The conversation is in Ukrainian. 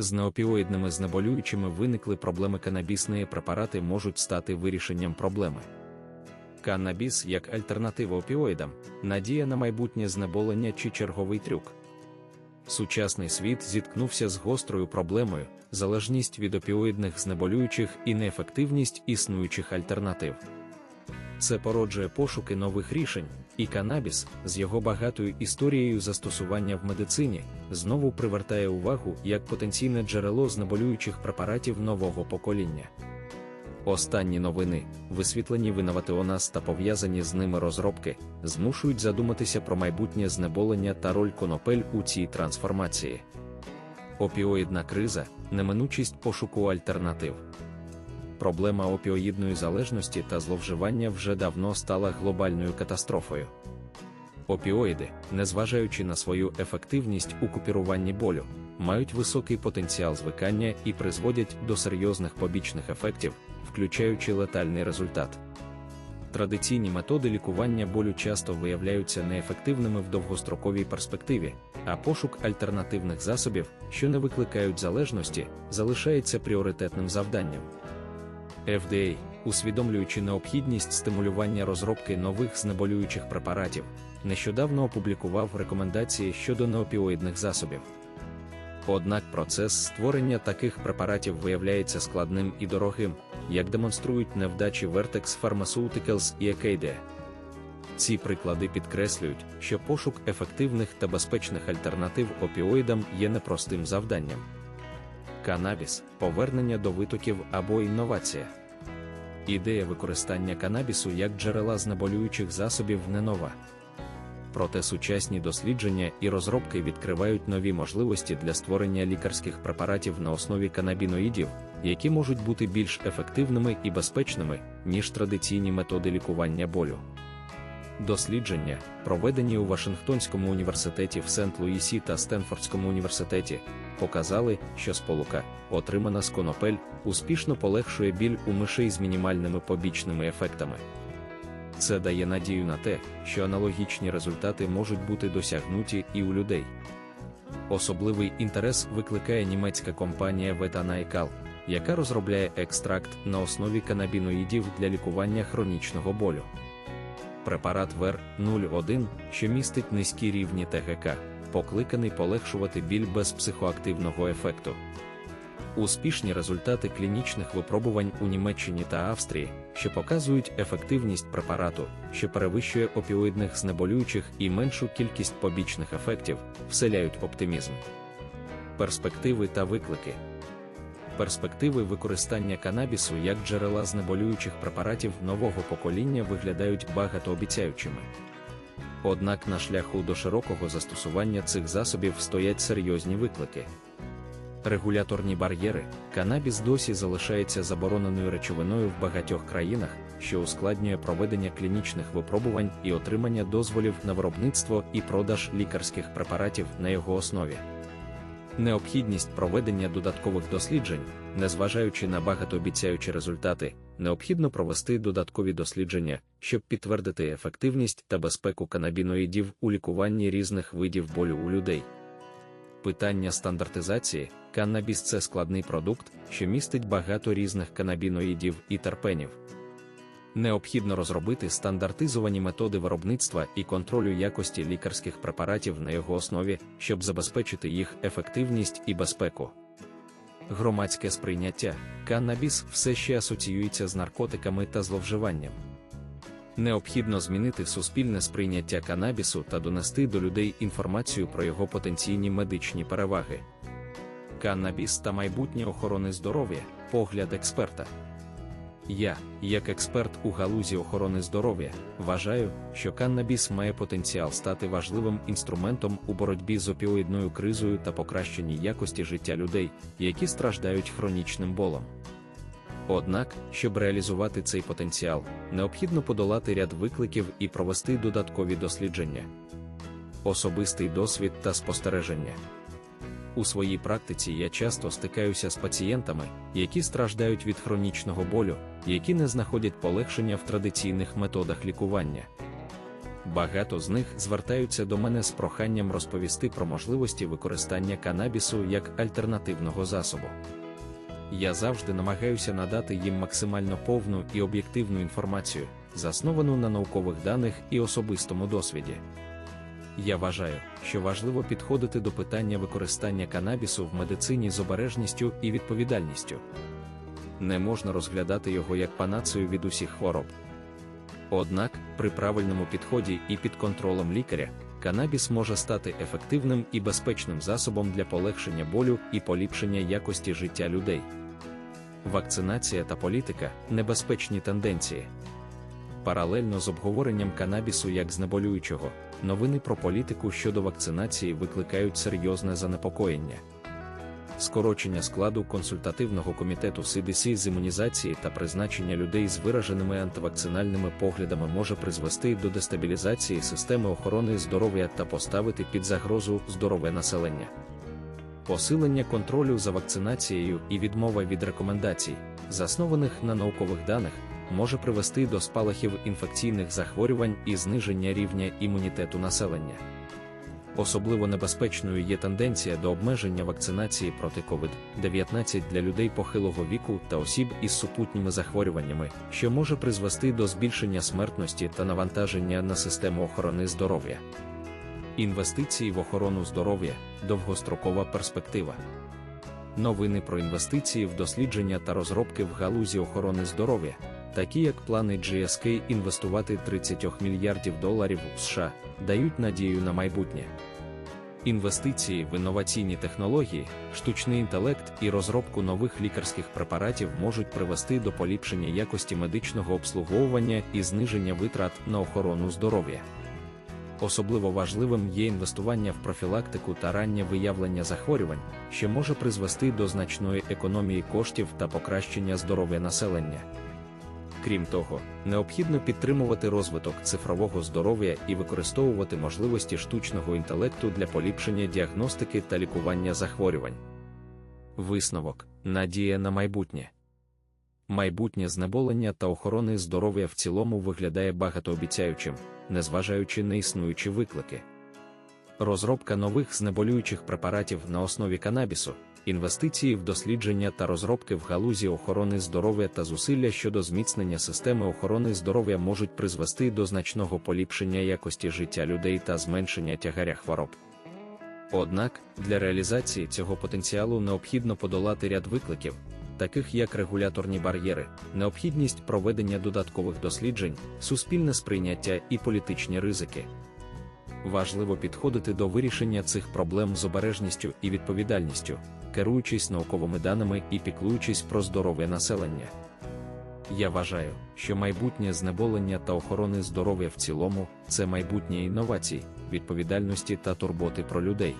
з неопіоїдними знеболюючими виникли проблеми канабісні препарати можуть стати вирішенням проблеми. Каннабіс як альтернатива опіоїдам, надія на майбутнє знеболення чи черговий трюк. Сучасний світ зіткнувся з гострою проблемою, залежність від опіоїдних знеболюючих і неефективність існуючих альтернатив. Це породжує пошуки нових рішень, і канабіс з його багатою історією застосування в медицині знову привертає увагу як потенційне джерело знеболюючих препаратів нового покоління. Останні новини, висвітлені в інноватіонас та пов'язані з ними розробки, змушують задуматися про майбутнє знеболення та роль конопель у цій трансформації. Опіоїдна криза, неминучість пошуку альтернатив. Проблема опіоїдної залежності та зловживання вже давно стала глобальною катастрофою. Опіоїди, незважаючи на свою ефективність у купіруванні болю, мають високий потенціал звикання і призводять до серйозних побічних ефектів, включаючи летальний результат. Традиційні методи лікування болю часто виявляються неефективними в довгостроковій перспективі, а пошук альтернативних засобів, що не викликають залежності, залишається пріоритетним завданням. FDA, усвідомлюючи необхідність стимулювання розробки нових знеболюючих препаратів, нещодавно опублікував рекомендації щодо неопіоїдних засобів. Однак процес створення таких препаратів виявляється складним і дорогим, як демонструють невдачі Vertex Pharmaceuticals і Acadia. Ці приклади підкреслюють, що пошук ефективних та безпечних альтернатив опіоїдам є непростим завданням. Канабіс повернення до витоків або інновація. Ідея використання канабісу як джерела знеболюючих засобів не нова. Проте сучасні дослідження і розробки відкривають нові можливості для створення лікарських препаратів на основі канабіноїдів, які можуть бути більш ефективними і безпечними, ніж традиційні методи лікування болю. Дослідження, проведені у Вашингтонському університеті в Сент-Луїсі та Стенфордському університеті, показали, що сполука, отримана з конопель, успішно полегшує біль у мишей з мінімальними побічними ефектами. Це дає надію на те, що аналогічні результати можуть бути досягнуті і у людей. Особливий інтерес викликає німецька компанія Vetanaikal, яка розробляє екстракт на основі канабіноїдів для лікування хронічного болю. Препарат ВЕР-01, що містить низькі рівні ТГК, покликаний полегшувати біль без психоактивного ефекту. Успішні результати клінічних випробувань у Німеччині та Австрії, що показують ефективність препарату, що перевищує опіоїдних знеболюючих і меншу кількість побічних ефектів, вселяють оптимізм. Перспективи та виклики. Перспективи використання канабісу як джерела знеболюючих препаратів нового покоління виглядають багатообіцяючими. Однак на шляху до широкого застосування цих засобів стоять серйозні виклики. Регуляторні бар'єри, канабіс досі залишається забороненою речовиною в багатьох країнах, що ускладнює проведення клінічних випробувань і отримання дозволів на виробництво і продаж лікарських препаратів на його основі. Необхідність проведення додаткових досліджень, незважаючи на багатообіцяючі результати, необхідно провести додаткові дослідження, щоб підтвердити ефективність та безпеку канабіноїдів у лікуванні різних видів болю у людей. Питання стандартизації каннабіс це складний продукт, що містить багато різних канабіноїдів і терпенів. Необхідно розробити стандартизовані методи виробництва і контролю якості лікарських препаратів на його основі, щоб забезпечити їх ефективність і безпеку. Громадське сприйняття каннабіс все ще асоціюється з наркотиками та зловживанням. Необхідно змінити суспільне сприйняття канабісу та донести до людей інформацію про його потенційні медичні переваги. Каннабіс та майбутнє охорони здоров'я погляд експерта. Я, як експерт у галузі охорони здоров'я, вважаю, що каннабіс має потенціал стати важливим інструментом у боротьбі з опіоїдною кризою та покращенні якості життя людей, які страждають хронічним болом. Однак, щоб реалізувати цей потенціал, необхідно подолати ряд викликів і провести додаткові дослідження, особистий досвід та спостереження. У своїй практиці я часто стикаюся з пацієнтами, які страждають від хронічного болю, які не знаходять полегшення в традиційних методах лікування. Багато з них звертаються до мене з проханням розповісти про можливості використання канабісу як альтернативного засобу. Я завжди намагаюся надати їм максимально повну і об'єктивну інформацію, засновану на наукових даних і особистому досвіді. Я вважаю, що важливо підходити до питання використання канабісу в медицині з обережністю і відповідальністю. Не можна розглядати його як панацею від усіх хвороб. Однак, при правильному підході і під контролем лікаря, канабіс може стати ефективним і безпечним засобом для полегшення болю і поліпшення якості життя людей. Вакцинація та політика небезпечні тенденції. Паралельно з обговоренням канабісу як знеболюючого, новини про політику щодо вакцинації викликають серйозне занепокоєння. Скорочення складу консультативного комітету CDC з імунізації та призначення людей з вираженими антивакцинальними поглядами може призвести до дестабілізації системи охорони здоров'я та поставити під загрозу здорове населення. Посилення контролю за вакцинацією і відмова від рекомендацій, заснованих на наукових даних, може привести до спалахів інфекційних захворювань і зниження рівня імунітету населення. Особливо небезпечною є тенденція до обмеження вакцинації проти COVID-19 для людей похилого віку та осіб із супутніми захворюваннями, що може призвести до збільшення смертності та навантаження на систему охорони здоров'я. Інвестиції в охорону здоров'я довгострокова перспектива. Новини про інвестиції в дослідження та розробки в галузі охорони здоров'я, такі як плани GSK інвестувати 30 мільярдів доларів у США, дають надію на майбутнє. Інвестиції в інноваційні технології, штучний інтелект і розробку нових лікарських препаратів можуть привести до поліпшення якості медичного обслуговування і зниження витрат на охорону здоров'я. Особливо важливим є інвестування в профілактику та раннє виявлення захворювань, що може призвести до значної економії коштів та покращення здоров'я населення. Крім того, необхідно підтримувати розвиток цифрового здоров'я і використовувати можливості штучного інтелекту для поліпшення діагностики та лікування захворювань. Висновок надія на майбутнє. Майбутнє знеболення та охорони здоров'я в цілому виглядає багатообіцяючим, незважаючи на існуючі виклики. Розробка нових знеболюючих препаратів на основі канабісу, інвестиції в дослідження та розробки в галузі охорони здоров'я та зусилля щодо зміцнення системи охорони здоров'я можуть призвести до значного поліпшення якості життя людей та зменшення тягаря хвороб. Однак, для реалізації цього потенціалу необхідно подолати ряд викликів, таких як регуляторні бар'єри, необхідність проведення додаткових досліджень, суспільне сприйняття і політичні ризики. Важливо підходити до вирішення цих проблем з обережністю і відповідальністю, керуючись науковими даними і піклуючись про здоров'я населення. Я вважаю, що майбутнє знеболення та охорони здоров'я в цілому це майбутнє інновацій, відповідальності та турботи про людей.